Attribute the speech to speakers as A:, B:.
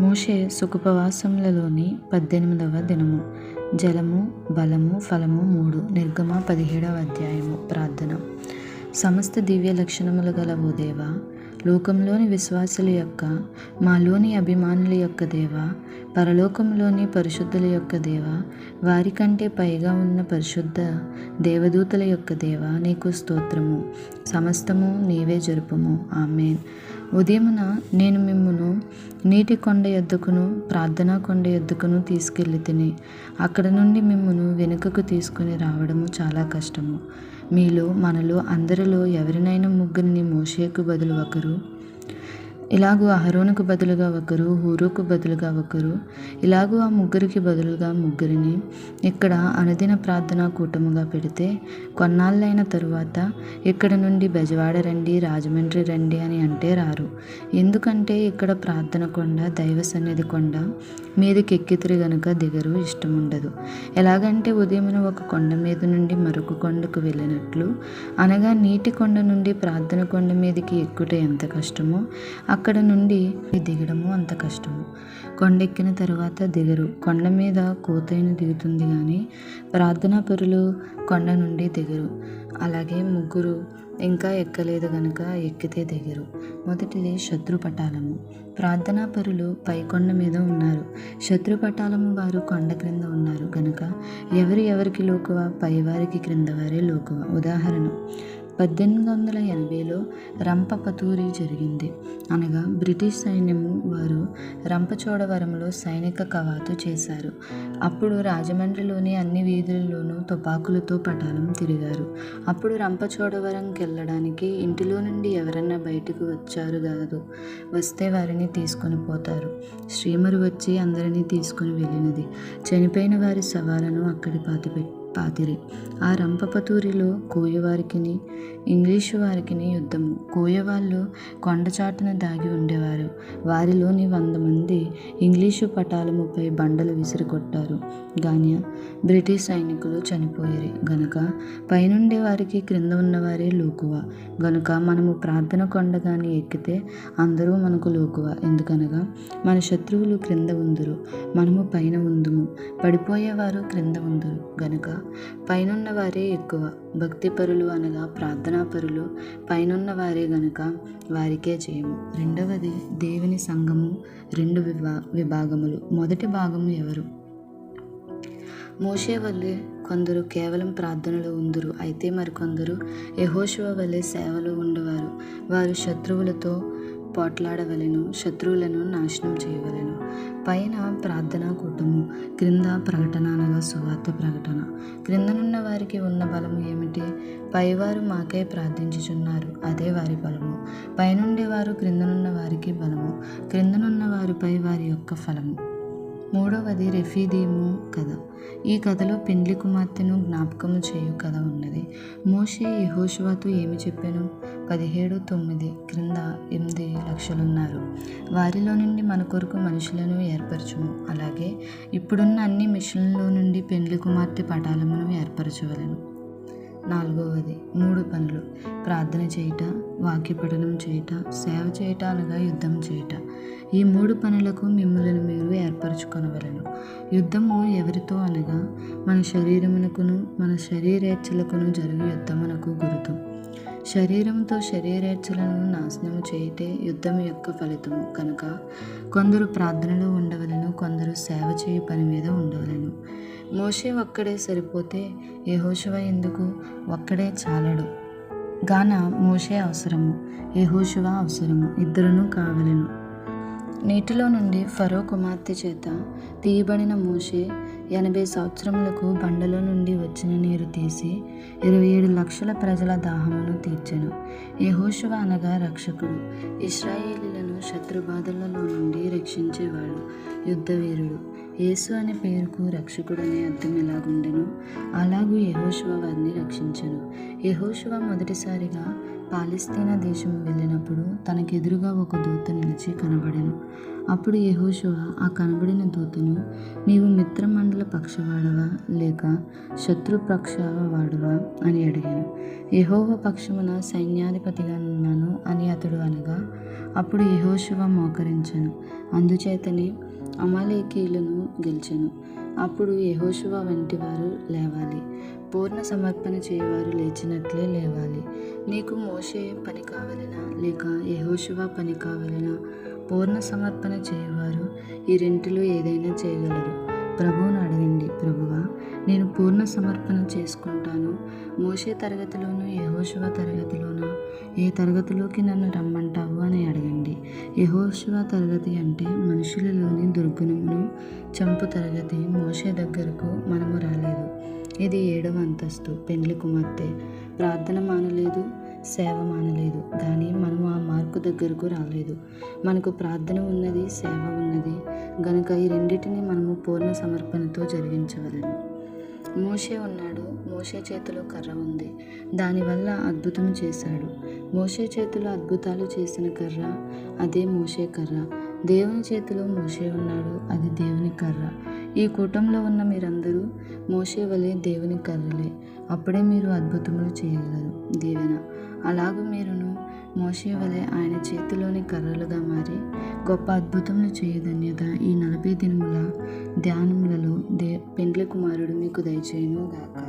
A: మోషే సుఖపవాసములలోని పద్దెనిమిదవ దినము. జలము బలము ఫలము మూడు. నిర్గమ పదిహేడవ అధ్యాయము. ప్రార్థన. సమస్త దివ్య లక్షణములు గల ఓ దేవా లోకంలోని విశ్వాసుల యొక్క మాలోని అభిమానుల యొక్క దేవ పరలోకంలోని పరిశుద్ధుల యొక్క దేవ వారికంటే పైగా ఉన్న పరిశుద్ధ దేవదూతల యొక్క దేవ నీకు స్తోత్రము. సమస్తము నీవే జరుపుము. ఆమెన్. ఉదయమున నేను మిమ్మును నీటి కొండ ఎద్దుకును ప్రార్థనా కొండ ఎద్దుకును తీసుకెళ్ళి తిని అక్కడ నుండి మిమ్మును వెనుకకు తీసుకుని రావడము చాలా కష్టము. మీలో మనలో అందరిలో ఎవరినైనా ముగ్గురిని మోసేకు బదులు ఒకరు ఇలాగూ అహరోనుకు బదులుగా ఒకరు హూరుకు బదులుగా ఒకరు ఇలాగూ ఆ ముగ్గురికి బదులుగా ముగ్గురిని ఇక్కడ అనుదిన ప్రార్థన కూటముగా పెడితే కొన్నాళ్ళైన తరువాత ఇక్కడ నుండి బెజవాడ రండి రాజమండ్రి రండి అని అంటే రారు. ఎందుకంటే ఇక్కడ ప్రార్థన కొండ దైవ సన్నిధి కొండ మీదకి ఎక్కితిరి గనుక దిగరు ఇష్టం ఉండదు ఎలాగంటే ఉదయమున ఒక కొండ మీద నుండి మరొక కొండకు వెళ్ళినట్లు అనగా నీటి కొండ నుండి ప్రార్థన కొండ మీదకి ఎక్కుట ఎంత కష్టమో అక్కడ నుండి దిగడము అంత కష్టము. కొండెక్కిన తర్వాత దిగరు. కొండ మీద కోతైన దిగుతుంది కానీ ప్రార్థనా పరులు కొండ నుండి దిగరు. అలాగే ముగ్గురు ఇంకా ఎక్కలేదు కనుక ఎక్కితే దిగరు. మొదటిది శత్రుపటాలము ప్రార్థనా పరులు పైకొండ మీద ఉన్నారు. శత్రుపటాలము వారు కొండ క్రింద ఉన్నారు కనుక ఎవరు ఎవరికి లోకువ పైవారికి క్రింద వారే లోకువ. ఉదాహరణ పద్దెనిమిది వందల ఎనభైలో రంపపతూరి జరిగింది. అనగా బ్రిటిష్ సైన్యము వారు రంపచోడవరంలో సైనిక కవాతు చేశారు. అప్పుడు రాజమండ్రిలోని అన్ని వీధుల్లోనూ తుపాకులతో పటాలం తిరిగారు. అప్పుడు రంపచోడవరంకి వెళ్ళడానికి ఇంటిలో నుండి ఎవరన్నా బయటకు వచ్చారు కాదు వస్తే వారిని తీసుకొని పోతారు. శ్రీమరు వచ్చి అందరినీ తీసుకుని వెళ్ళినది. చనిపోయిన వారి శవాలను అక్కడి పాతిపెట్టి పాతిరి. ఆ రంపపతూరిలో కోయవారికిని ఇంగ్లీషు వారికిని యుద్ధము. కోయవాళ్ళు కొండచాటున దాగి ఉండేవారు. వారిలోని వంద మంది ఇంగ్లీషు పటాలముపై బండలు విసిరికొట్టారు. గాని బ్రిటిష్ సైనికులు చనిపోయారు. గనుక పైనుండే వారికి క్రింద ఉన్నవారే లోకువ. గనుక మనము ప్రార్థన కొండగాని ఎక్కితే అందరూ మనకు లోకువ. ఎందుకనగా మన శత్రువులు క్రింద ఉందరు. మనము పైన ఉందుము. పడిపోయేవారు క్రింద ఉందరు. గనుక పైనున్న వారే ఎక్కువ. భక్తిపరులు అనగా ప్రార్థనాపరులు. పైనున్న వారే గనుక వారికే చేయము. రెండవది దేవుని సంఘము రెండు విభా విభాగములు. మొదటి భాగము ఎవరు? మోషే వల్లే కొందరు కేవలం ప్రార్థనలో ఉందరు. అయితే మరికొందరు యహోశివ వల్లే సేవలో ఉండేవారు. వారు శత్రువులతో పోట్లాడవలెను శత్రువులను నాశనం చేయవలెను. పైన ప్రార్థనా కూటము క్రింద ప్రకటన అనగా సువార్త ప్రకటన. క్రిందనున్న వారికి ఉన్న బలము ఏమిటి? పైవారు మాకే ప్రార్థించుచున్నారు అదే వారి బలము. పైనుండేవారు క్రిందనున్న వారికి బలము క్రిందనున్న వారిపై వారి యొక్క ఫలము. మూడవది రెఫీదీము కథ. ఈ కథలో పెండ్లి కుమార్తెను జ్ఞాపకము చేయు కథ ఉన్నది. మోషే యహోషువాతో ఏమి చెప్పాను? పదిహేడు తొమ్మిది క్రింద ఎనిమిది లక్షలున్నారు. వారిలో నుండి మన కొరకు మనుషులను ఏర్పరచుము. అలాగే ఇప్పుడున్న అన్ని మిషన్ల నుండి పెండ్లి కుమార్తె పటాలమును ఏర్పరచవలను. నాలుగవది మూడు పనులు. ప్రార్థన చేయుట వాక్యపఠనం చేయుట సేవ చేయుట అనగా యుద్ధం చేయుట. ఈ మూడు పనులకు మిమ్మల్ని మీరు ఏర్పరచుకొనవలను. యుద్ధము ఎవరితో అనగా మన శరీరమునకును మన శరీరేచ్ఛలకును జరిగే యుద్ధమునకు గురుతు. శరీరంతో శరీరేచ్ఛలను నాశనము చేయటే యుద్ధం యొక్క ఫలితము కనుక కొందరు ప్రార్థనలో ఉండవలను కొందరు సేవ చేయు పని మీద ఉండవలను. మోషే ఒక్కడే సరిపోతే యహోశివ ఎందుకు? ఒక్కడే చాలడు. గాన మోషే అవసరము యహోశివ అవసరము ఇద్దరును కావలను. నీటిలో నుండి ఫరో కుమార్తె చేత తీయబడిన మోషే ఎనభై సంవత్సరములకు బండలో నుండి వచ్చిన నీరు తీసి ఇరవై ఏడు లక్షల ప్రజల దాహమును తీర్చెను. యహోశువ అనగా రక్షకుడు. ఇస్రాయేలీలను శత్రుబాధలలో నుండి రక్షించేవాడు యుద్ధవీరుడు. యేసు అనే పేరుకు రక్షకుడు అనే అర్థం ఎలాగుండెను? అలాగూ యహోశువ వారిని రక్షించను. యహోశువ మొదటిసారిగా పాలస్తీనా దేశం వెళ్ళినప్పుడు తనకెదురుగా ఒక దూత నిలిచి కనబడెను. అప్పుడు యెహోషువ ఆ కనబడిన దూతను నీవు మిత్రమండల పక్షవాడవా లేక శత్రు వాడవా? అని అడిగాను. యహోవ పక్షమున సైన్యాధిపతిగా ఉన్నాను అని అతడు అనగా అప్పుడు యహోశివ మోకరించాను. అందుచేతనే అమాలేకీయులను గెలిచెను. అప్పుడు యహోశివ వంటి వారు లేవాలి. పూర్ణ సమర్పణ చేయవారు లేచినట్లే లేవాలి. నీకు మోషే పని కావలనా లేక యహోశివ పని కావలనా? పూర్ణ సమర్పణ చేయవారు. ఈ రెంటిలో ఏదైనా చేయగలరు. ప్రభువును అడగండి ప్రభువా నేను పూర్ణ సమర్పణ చేసుకుంటాను. మోషే తరగతిలోను యహోశివ తరగతిలోన? ఏ తరగతిలోకి నన్ను రమ్మంటావు అని అడగండి. యహోశివ తరగతి అంటే మనుషులలోని దుర్గుణమును చంపు తరగతి మోషే దగ్గరకు మనము రాలేదు. ఇది ఏడవ అంతస్తు పెండ్లి కుమార్తె. ప్రార్థన మానలేదు సేవ మానలేదు. కానీ మనము ఆ మార్కు దగ్గరకు రాలేదు. మనకు ప్రార్థన ఉన్నది సేవ ఉన్నది. గనుక ఈ రెండింటిని మనము పూర్ణ సమర్పణతో జరిగించగలము మోషే ఉన్నాడు. మోషే చేతిలో కర్ర ఉంది. దానివల్ల అద్భుతం చేశాడు. మోషే చేతిలో అద్భుతాలు చేసిన కర్ర అదే మోషే కర్ర. దేవుని చేతిలో మోషే ఉన్నాడు. అది దేవుని కర్ర. ఈ కూటంలో ఉన్న మీరందరూ మోసే వలె దేవుని కర్రలే అప్పుడే మీరు అద్భుతములు చేయగలరు. దీవెన. అలాగూ మీరును మోసే వలె ఆయన చేతిలోని కర్రలుగా మారి గొప్ప అద్భుతములు చేయధన్యత ఈ నలభై దినముల ధ్యానములలో దే పెండ్లి కుమారుడు మీకు దయచేయను గాక.